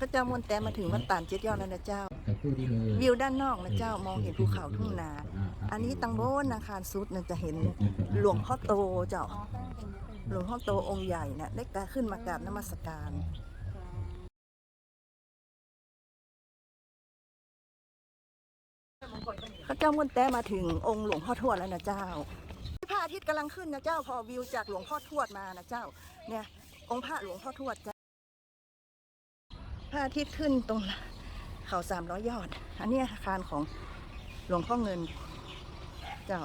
พระเจ้ามนแต่มาถึงวัดตานเจ็ดยอดแล้วนะเจ้ากับผู้ที่เลยวิวด้านนอกนะเจ้ามองเห็นภูเขาทุ่งนา อันนี้ตังโบนอาคารซุดนะจะเห็นหลวงพ่อโตเจ้า หลวงพ่อโตองค์ใหญ่นะได้กาขึ้นมากราบนมัสการพระเจ้ามนแต่มาถึงองค์หลวงพ่อทวดแล้วนะเจ้าพระอาทิตย์กำลังขึ้นนะเจ้าพอวิวจากหลวงพ่อทวดมานะเจ้า เนี่ยองค์พระหลวงพ่อทวดจ้า พระอาทิตย์ขึ้นตรงเขาสามร้อยยอด อันนี้อาคารของหลวงพ่อเงิน เจ้า